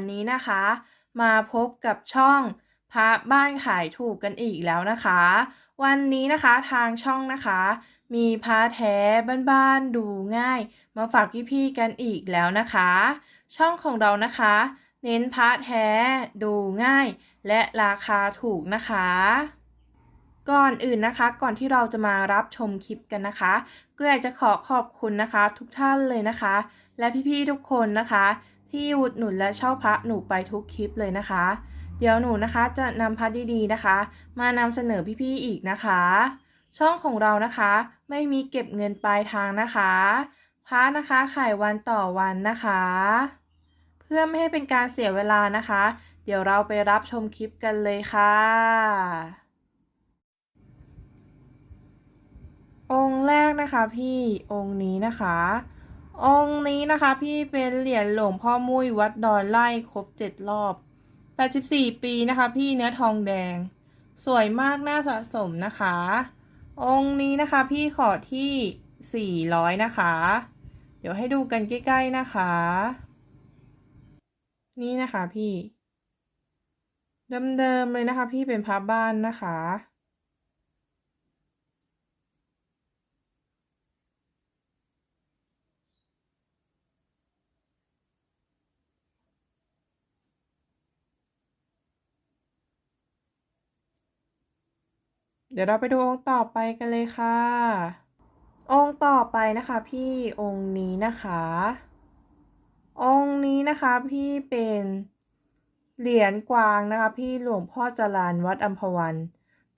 วันนี้นะคะ มาพบกับช่องพระบ้านขายถูกกันอีกแล้วนะคะ วันนี้นะคะทางช่องนะคะ มีพระแท้บ้านๆดูง่าย มาฝากพี่ๆกันอีกแล้วนะคะ ช่องของเรานะคะ เน้นพระแท้ดูง่าย และราคาถูกนะคะก่อนอื่นนะคะก่อนที่เราจะมารับชมคลิปกันนะคะก็อยากจะขอขอบคุณนะคะ ทุกท่านเลยนะคะ และพี่ๆทุกคนนะคะ ที่อุดหนุนและเช่าพระหนูไปทุกคลิปเลยนะคะ เดี๋ยวหนูนะคะจะนำพระดีๆนะคะ มานำเสนอพี่ๆอีกนะคะ ช่องของเรานะคะ ไม่มีเก็บเงินปลายทางนะคะพระนะคะขายวันต่อวันนะคะ เพื่อไม่ให้เป็นการเสียเวลานะคะ เดี๋ยวเราไปรับชมคลิปกันเลยค่ะ องค์แรกนะคะพี่องค์นี้นะคะ องค์นี้นะคะ พี่เป็นเหรียญหลวงพ่อมุ้ยวัดดอนไล่ครบเจ็ดรอบ84ปีนะคะ พี่เนื้อทองแดง สวยมากน่าสะสมนะคะ องค์นี้นะคะ พี่ขอที่400นะคะ เดี๋ยวให้ดูกันใกล้ๆนะคะ นี่นะคะพี่ เดิมๆเลยนะคะ พี่เป็นพระบ้านนะคะ ดี๋ยวเราไปดูองค์ต่อไปกันเลยค่ะ องค์ต่อไปนะคะ พี่องค์นี้นะคะ องค์นี้นะคะพี่เป็นเหรียญกวางนะคะ พี่หลวงพ่อจรานวัดอัมพวัน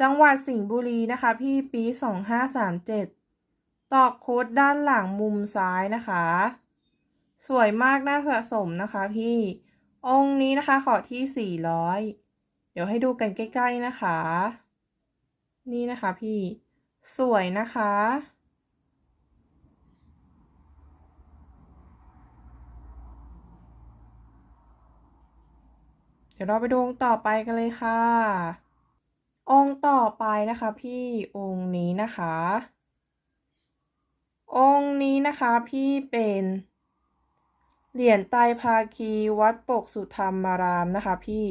จังหวัดสิงห์บุรีนะคะ พี่ปีสองห้าสามเจ็ดตอกโค้ดด้านหลังมุมซ้ายนะคะ สวยมากน่าสะสมนะคะพี่องค์นี้นะคะขอที่สี่ร้อยเดี๋ยวให้ดูกันใกล้ ๆ นะคะ นี่นะคะพี่สวยนะคะ เดี๋ยวเราไปดูองค์ต่อไปกันเลยค่ะ องค์ต่อไปนะคะพี่องค์นี้นะคะ องค์นี้นะคะพี่เป็นเหรียญไตรภาคีวัดปกสุธรรมารามนะคะพี่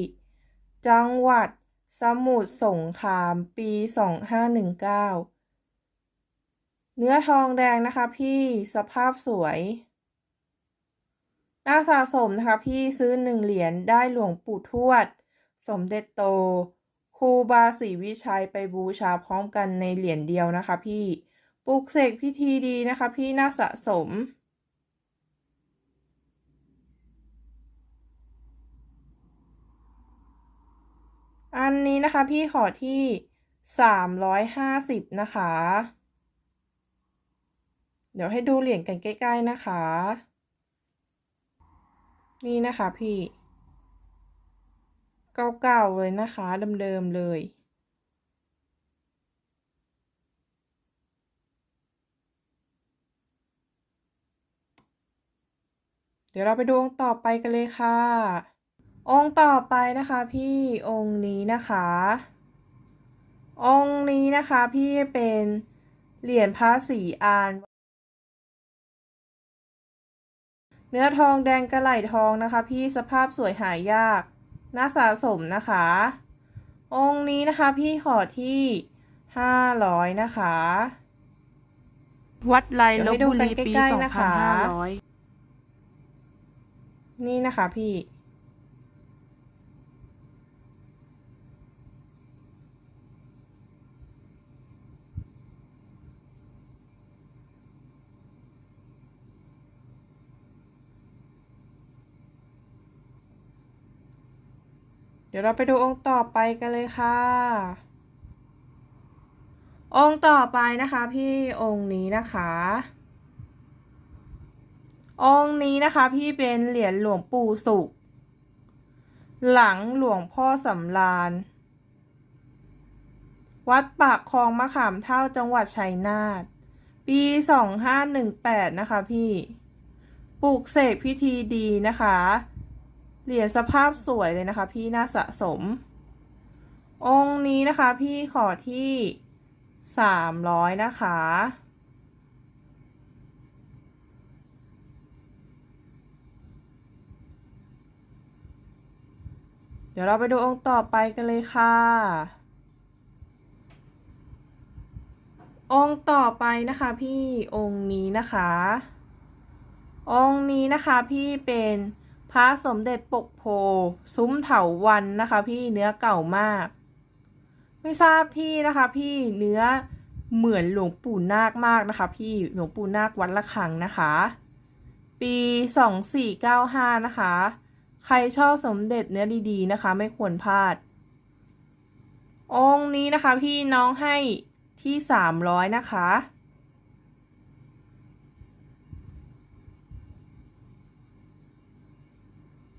จังหวัด สมุทรสงครามปี 2519 เนื้อทองแดงนะคะพี่สภาพสวยน่าสะสมนะคะพี่ซื้อหนึ่งเหรียญได้หลวงปู่ทวด สมเด็จโตครูบาศรีวิชัยไปบูชาพร้อมกันในเหรียญเดียวนะคะพี่ ปลุกเสกพิธีดีนะคะพี่น่าสะสม อันนี้นะคะ พี่ขอที่สามร้อยห้าสิบนะคะ เดี๋ยวให้ดูเหรียญกันใกล้ ๆ นะคะ นี่นะคะพี่เก่าๆเลยนะคะเดิมๆเลยเดี๋ยวเราไปดูองค์ต่อไปกันเลยค่ะ องค์ต่อไปนะคะพี่องค์นี้นะคะ องค์นี้นะคะพี่เป็นเหรียญพระศรีอาน เนื้อทองแดงกระไหล่ทองนะคะ พี่สภาพสวยหายากน่าสะสมนะคะ องค์นี้นะคะพี่ขอที่ห้าร้อยนะคะ วัดไลลเดี๋ยวบให้ดูบุกันรีปีใกล้สๆองนะคะพันห้าร้อยนี่นะคะพี่ ดี๋ยวเราไปดูองค์ต่อไปกันเลยค่ะ องค์ต่อไปนะคะพี่องค์นี้นะคะ องค์นี้นะคะพี่เป็นเหรียญหลวงปู่สุข หลังหลวงพ่อสำราญวัดปากคลองมะขามเท่าจังหวัดชัยนาท ปีสองห้าหนึ่งแปดนะคะพี่ ปลูกเสกพิธีดีนะคะ เหรียญสภาพสวยเลยนะคะ พี่น่าสะสม องค์นี้นะคะ พี่ขอที่สามร้อยนะคะ เดี๋ยวเราไปดูองค์ต่อไปกันเลยค่ะ องค์ต่อไปนะคะพี่องค์นี้นะคะ องค์นี้นะคะพี่เป็น พระสมเด็จปกโพซุ้มเถาวันนะคะ พี่เนื้อเก่ามาก ไม่ทราบที่นะคะ พี่เนื้อเหมือนหลวงปู่นาคมากนะคะ พี่หลวงปู่นาควัดละคังนะคะ ปีสองสี่เก้าห้านะคะ ใครชอบสมเด็จเนื้อดีๆนะคะ ไม่ควรพลาด องค์นี้นะคะ พี่น้องให้ที่สามร้อยนะคะ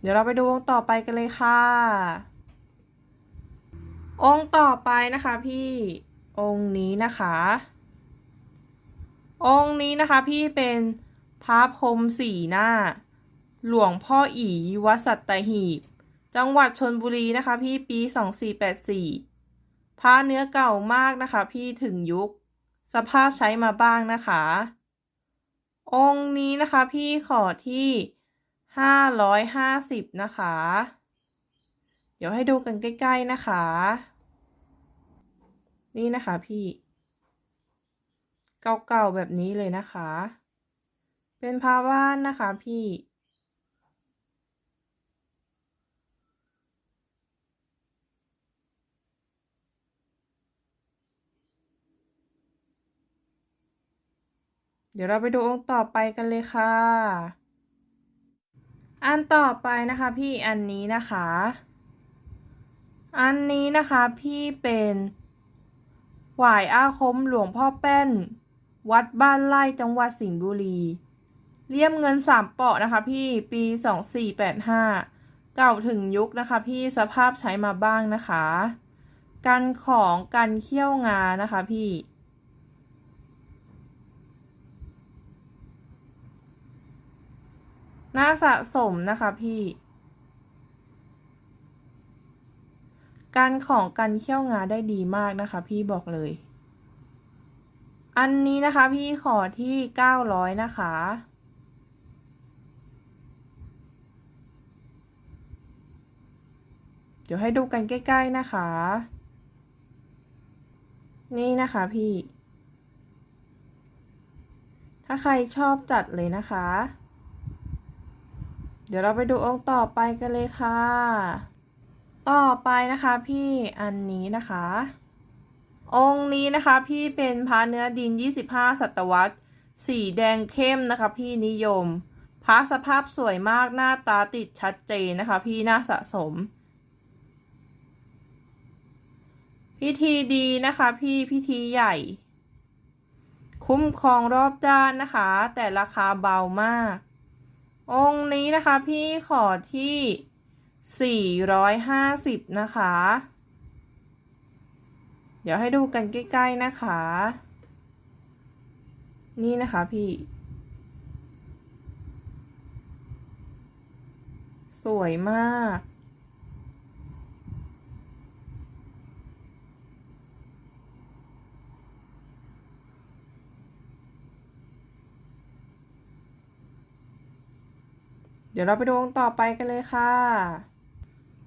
เดี๋ยวเราไปดูองค์ต่อไปกันเลยค่ะ องค์ต่อไปนะคะพี่องค์นี้นะคะ องค์นี้นะคะพี่เป็นพระพรมสีหน้า หลวงพ่ออีวัดสัตหีบ จังหวัดชนบุรีนะคะ พี่ปีสองสี่แปดสี่พระเนื้อเก่ามากนะคะ พี่ถึงยุค สภาพใช้มาบ้างนะคะ องค์นี้นะคะพี่ขอที่ ห้าร้อยห้าสิบนะคะ เดี๋ยวให้ดูกันใกล้ ๆนะคะ นี่นะคะพี่ เก่าๆแบบนี้เลยนะคะ เป็นพาว่านนะคะพี่เดี๋ยวเราไปดูองค์ต่อไปกันเลยค่ะ อันต่อไปนะคะพี่อันนี้นะคะ อันนี้นะคะพี่เป็นหวายอาคมหลวงพ่อแป้น วัดบ้านไร่จังหวัดสิงห์บุรีเลี่ยมเงินสามเปาะนะคะพี่ปีสองสี่แปดห้าเก่าถึงยุคนะคะพี่สภาพใช้มาบ้างนะคะ กันของกันเขี้ยวงานะคะพี่ น่าสะสมนะคะพี่ การของกันเขี้ยวงาได้ดีมากนะคะ พี่บอกเลย อันนี้นะคะพี่ขอที่เก้าร้อยนะคะเดี๋ยวให้ดูกันใกล้ ๆ นะคะ นี่นะคะพี่ ถ้าใครชอบจัดเลยนะคะ เดี๋ยวเราไปดูองค์ต่อไปกันเลยค่ะ ต่อไปนะคะพี่อันนี้นะคะ องค์นี้นะคะพี่เป็นพระเนื้อดิน 25 ศตวรรษ สีแดงเข้มนะคะ พี่นิยม พระสภาพสวยมากหน้าตาติดชัดเจนนะคะ พี่น่าสะสม พิธีดีนะคะพี่พิธีใหญ่ คุ้มครองรอบด้านนะคะ แต่ราคาเบามาก องค์นี้นะคะพี่ขอที่ 450 นะคะ เดี๋ยวให้ดูกันใกล้ ๆ นะคะ นี่นะคะพี่ สวยมาก ดี๋ยวเราไปดูองค์ต่อไปกันเลยค่ะ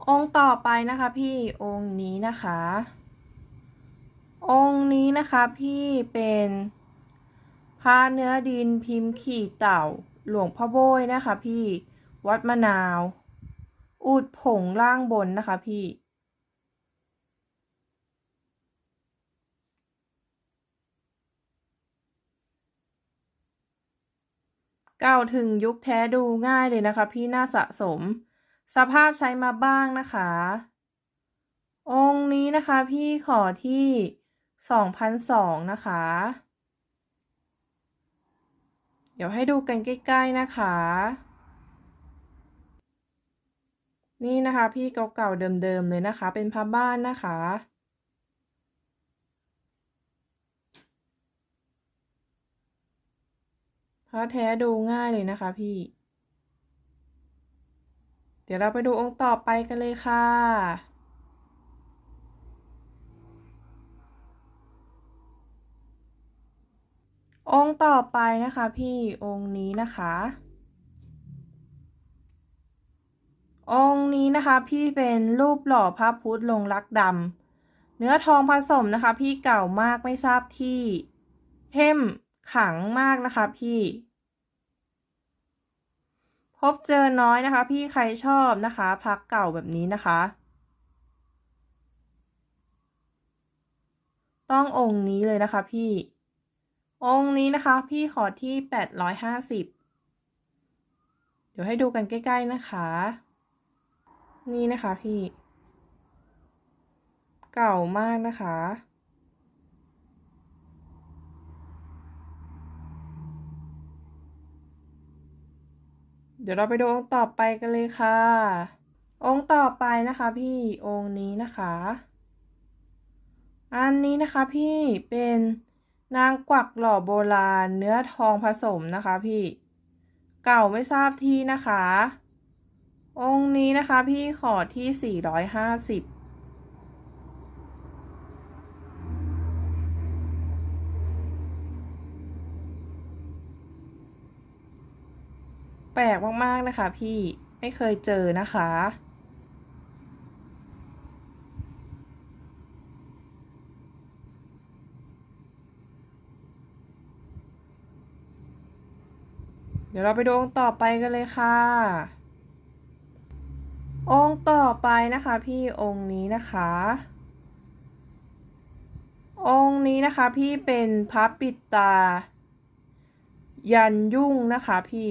องค์ต่อไปนะคะ พี่องค์นี้นะคะ องค์นี้นะคะพี่เป็นพระเนื้อดินพิมพ์ขี่เต่า หลวงพ่อโบยนะคะ พี่วัดมะนาว อุดผงล่างบนนะคะ พี่ ก่าถึงยุคแท้ดูง่ายเลยนะคะ พี่น่าสะสม สภาพใช้มาบ้างนะคะ องค์นี้นะคะพี่ขอที่สองพันสองนะคะ เดี๋ยวให้ดูกันใกล้ๆนะคะ นี่นะคะพี่เก่าๆเดิมๆเลยนะคะ เป็นผ้าบ้านนะคะ พระแท้ดูง่ายเลยนะคะพี่ เดี๋ยวเราไปดูองค์ต่อไปกันเลยค่ะ องค์ต่อไปนะคะพี่องค์นี้นะคะ องค์นี้นะคะพี่เป็นรูปหล่อพระพุทธลงรักดำเนื้อทองผสมนะคะ พี่เก่ามากไม่ทราบที่เข้ม ขังมากนะคะพี่ พบเจอน้อยนะคะ พี่ใครชอบนะคะ พักเก่าแบบนี้นะคะ ต้ององค์นี้เลยนะคะพี่ องค์นี้นะคะ พี่ขอที่แปดร้อยห้าสิบเดี๋ยวให้ดูกันใกล้ ๆนะคะ นี่นะคะพี่ เก่ามากนะคะ ดี๋ยวเราไปดูองค์ต่อไปกันเลยค่ะ องค์ต่อไปนะคะ พี่องค์นี้นะคะ อันนี้นะคะพี่เป็นนางกวักหล่อโบราณ เนื้อทองผสมนะคะพี่ เก่าไม่ทราบที่นะคะ องค์นี้นะคะพี่ขอที่ 450 แปลกมากๆนะคะพี่ไม่เคยเจอนะคะ เดี๋ยวเราไปดูองค์ต่อไปกันเลยค่ะ องค์ต่อไปนะคะพี่องค์นี้นะคะ องค์นี้นะคะพี่เป็นพระปิดตา ยันยุ่งนะคะพี่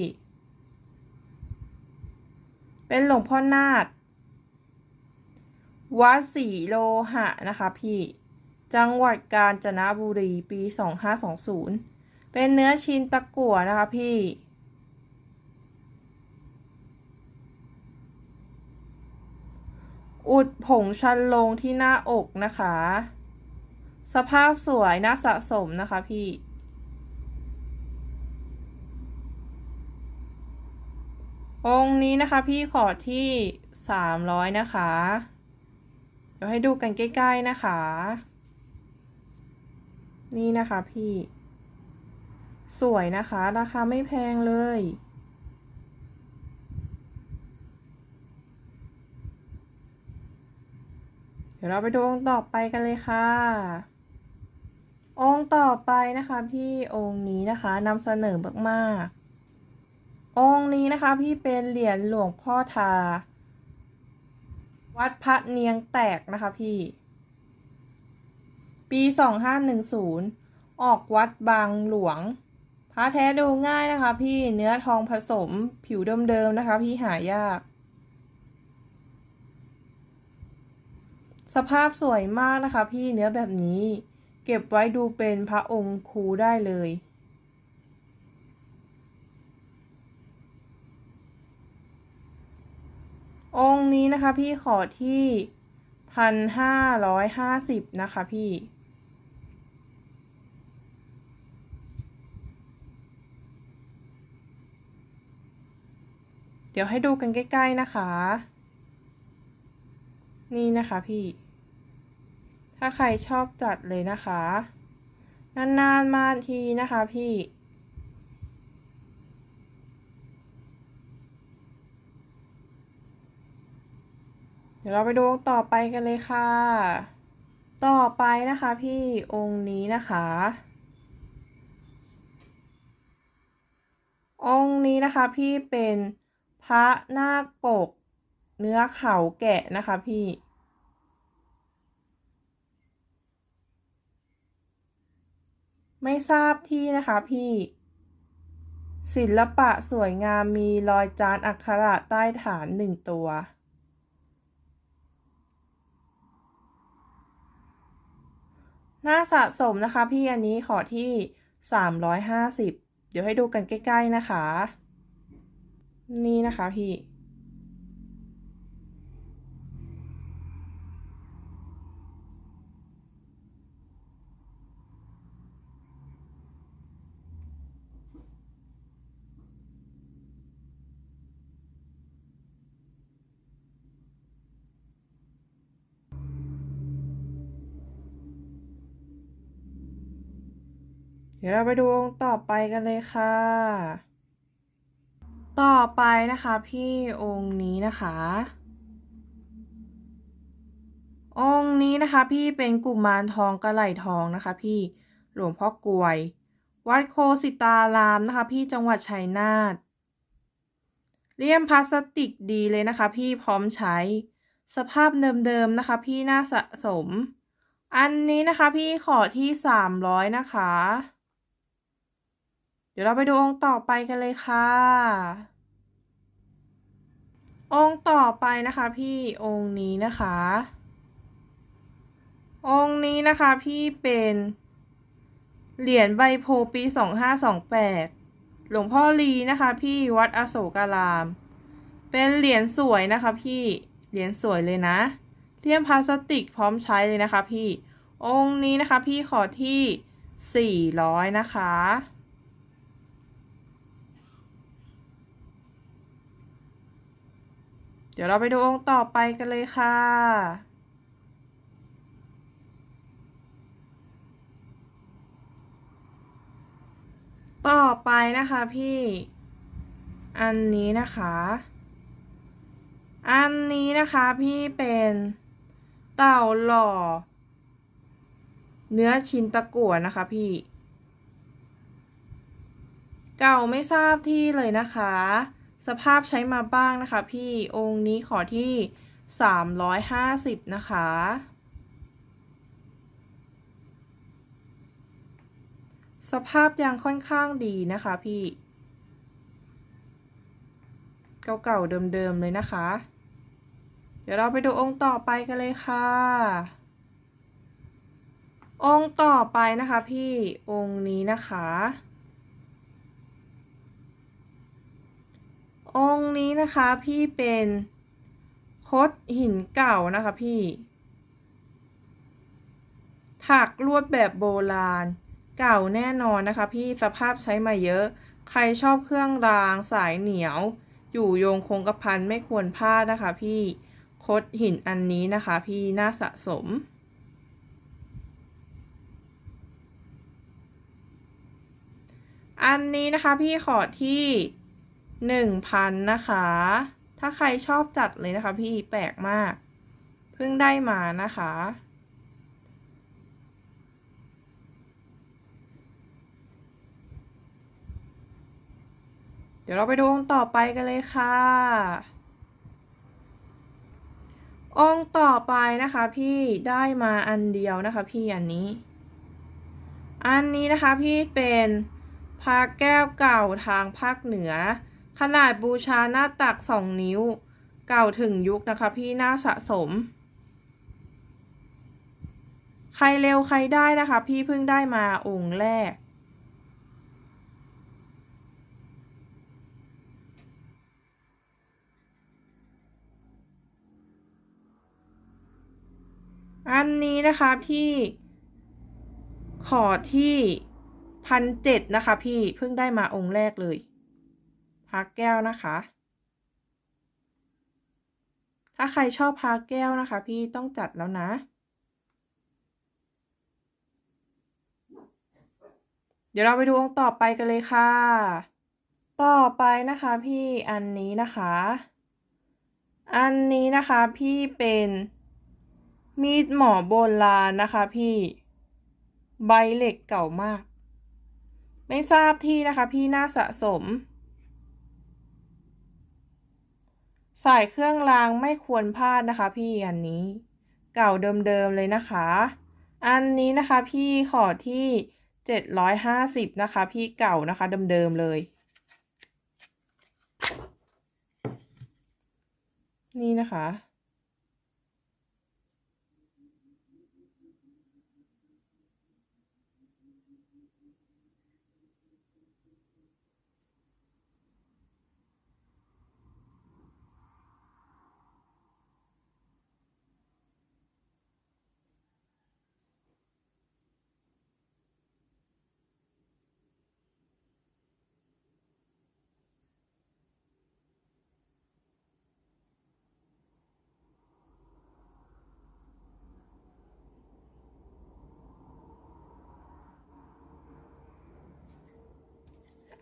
เป็นหลวงพ่อนาฏวัดศรีโลหะนะคะพี่ จังหวัดกาญจนบุรีปี 2520 เป็นเนื้อชิ้นตะกั่วนะคะพี่ อุดผงชันลงที่หน้าอกนะคะ สภาพสวยน่าสะสมนะคะพี่ องค์นี้นะคะพี่ขอที่สามร้อยนะคะ เดี๋ยวให้ดูกันใกล้ ๆนะคะ นี่นะคะพี่ สวยนะคะ ราคาไม่แพงเลย เดี๋ยวเราไปดูองค์ต่อไปกันเลยค่ะ องค์ต่อไปนะคะพี่องค์นี้นะคะนำเสนอมากๆ องค์นี้นะคะพี่เป็นเหรียญหลวงพ่อทา วัดพระเนียงแตกนะคะพี่ ปี2510ออกวัดบางหลวง พระแท้ดูง่ายนะคะพี่เนื้อทองผสมผิวเดิมๆนะคะพี่หายาก สภาพสวยมากนะคะพี่เนื้อแบบนี้ เก็บไว้ดูเป็นพระองค์ครูได้เลย องค์นี้นะคะพี่ขอที่พันห้าร้อยห้าสิบนะคะพี่เดี๋ยวให้ดูกันใกล้ ๆ นะคะ นี่นะคะพี่ ถ้าใครชอบจัดเลยนะคะ นาน ๆ มาทีนะคะพี่ เดี๋ยวเราไปดูองค์ต่อไปกันเลยค่ะ ต่อไปนะคะพี่องค์นี้นะคะ องค์นี้นะคะพี่เป็นพระนาคปก เนื้อเขาแกะนะคะพี่ไม่ทราบที่นะคะพี่ ศิลปะสวยงามมีรอยจานอักขระใต้ฐานหนึ่งตัว หน้าสะสมนะคะ พี่อันนี้ขอที่ 350 เดี๋ยวให้ดูกันใกล้ ๆ นะคะ นี่นะคะพี่ ดี๋ยวเราไปดูองค์ต่อไปกันเลยค่ะ ต่อไปนะคะพี่องค์นี้นะคะ องค์นี้นะคะ พี่เป็นกุมารทองกระไหลทองนะคะ พี่หลวงพ่อกลวย วัดโคสิตารามนะคะ พี่จังหวัดชัยนาทเลี่ยมพลาสติกดีเลยนะคะ พี่พร้อมใช้สภาพเดิมๆนะคะ พี่น่าสะสม อันนี้นะคะพี่ขอที่สามร้อยนะคะ ดี๋ยวเราไปดูองค์ต่อไปกันเลยค่ะ องค์ต่อไปนะคะพี่องค์นี้นะคะ องค์นี้นะคะพี่เป็นเหรียญใบโพปีสองห้าสองแปดหลวงพ่อลีนะคะ พี่วัดอโศการาม เป็นเหรียญสวยนะคะพี่เหรียญสวยเลยนะเลี่ยมพลาสติกพร้อมใช้เลยนะคะพี่องค์นี้นะคะพี่ขอที่สี่ร้อยนะคะ ดี๋ยวเราไปดูองค์ต่อไปกันเลยค่ะต่อไปนะคะพี่ อันนี้นะคะ อันนี้นะคะพี่เป็นเต่าหล่อ เนื้อชิ้นตะกั่วนะคะพี่ เก่าไม่ทราบที่เลยนะคะ สภาพใช้มาบ้างนะคะ พี่องค์นี้ขอที่สามร้อยห้าสิบนะคะ สภาพยังค่อนข้างดีนะคะพี่ เก่าๆเดิมๆเลยนะคะ เดี๋ยวเราไปดูองค์ต่อไปกันเลยค่ะ องค์ต่อไปนะคะพี่องค์นี้นะคะ องค์นี้นะคะพี่เป็นคดหินเก่านะคะพี่ ถักลวดแบบโบราณ เก่าแน่นอนนะคะ พี่สภาพใช้มาเยอะ ใครชอบเครื่องรางสายเหนียว อยู่โยงคงกระพันไม่ควรพลาดนะคะ พี่คดหินอันนี้นะคะ พี่น่าสะสมอันนี้นะคะพี่ขอที่ หนึ่งพันนะคะ ถ้าใครชอบจัดเลยนะคะพี่แปลกมาก เพิ่งได้มานะคะ เดี๋ยวเราไปดูองค์ต่อไปกันเลยค่ะ องค์ต่อไปนะคะพี่ได้มาอันเดียวนะคะพี่อันนี้ อันนี้นะคะพี่เป็นพาแก้วเก่าทางภาคเหนือ ขนาดบูชาหน้าตักสองนิ้ว เก่าถึงยุคนะคะพี่หน่าสะสม ใครเร็วใครได้นะคะ พี่เพิ่งได้มาองค์แรก อันนี้นะคะพี่ขอที่พันเจ็ดนะคะพี่เพิ่งได้มาองค์แรกเลย พักแก้วนะคะ ถ้าใครชอบพาแก้วนะคะ พี่ต้องจัดแล้วนะ เดี๋ยวเราไปดูองค์ต่อไปกันเลยค่ะ ต่อไปนะคะพี่อันนี้นะคะ อันนี้นะคะพี่เป็นมีดหมอโบราณนะคะพี่ใบเหล็กเก่ามาก ไม่ทราบที่นะคะพี่น่าสะสม สายเครื่องรางไม่ควรพลาดนะคะ พี่อันนี้ เก่าเดิมๆเลยนะคะ อันนี้นะคะพี่ขอที่เจ็ดร้อยห้าสิบนะคะ พี่เก่านะคะเดิมๆเลย นี่นะคะ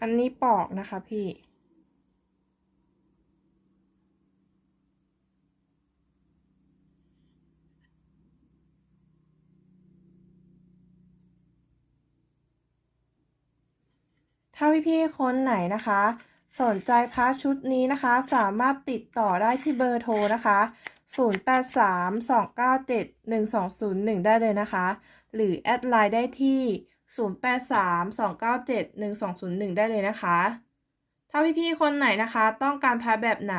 อันนี้ปอกนะคะพี่ ถ้าพี่ๆคนไหนนะคะ สนใจพระชุดนี้นะคะ สามารถติดต่อได้ที่เบอร์โทรนะคะ 0832971201 ได้เลยนะคะ หรือแอดไลน์ได้ที่ 0832971201 ได้เลยนะคะ ถ้าพี่ๆคนไหนนะคะ ต้องการพระแบบไหน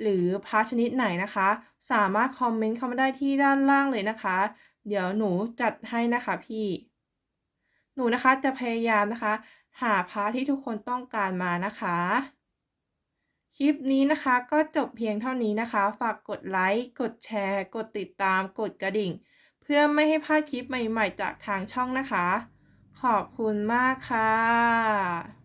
หรือพระชนิดไหนนะคะ สามารถคอมเมนต์เข้ามาได้ที่ด้านล่างเลยนะคะ เดี๋ยวหนูจัดให้นะคะพี่ หนูนะคะจะพยายามนะคะ หาพระที่ทุกคนต้องการมานะคะคลิปนี้นะคะก็จบเพียงเท่านี้นะคะ ฝากกดไลค์ กดแชร์ กดติดตาม กดกระดิ่ง เพื่อไม่ให้พลาดคลิปใหม่ๆ จากทางช่องนะคะ ขอบคุณมากค่ะ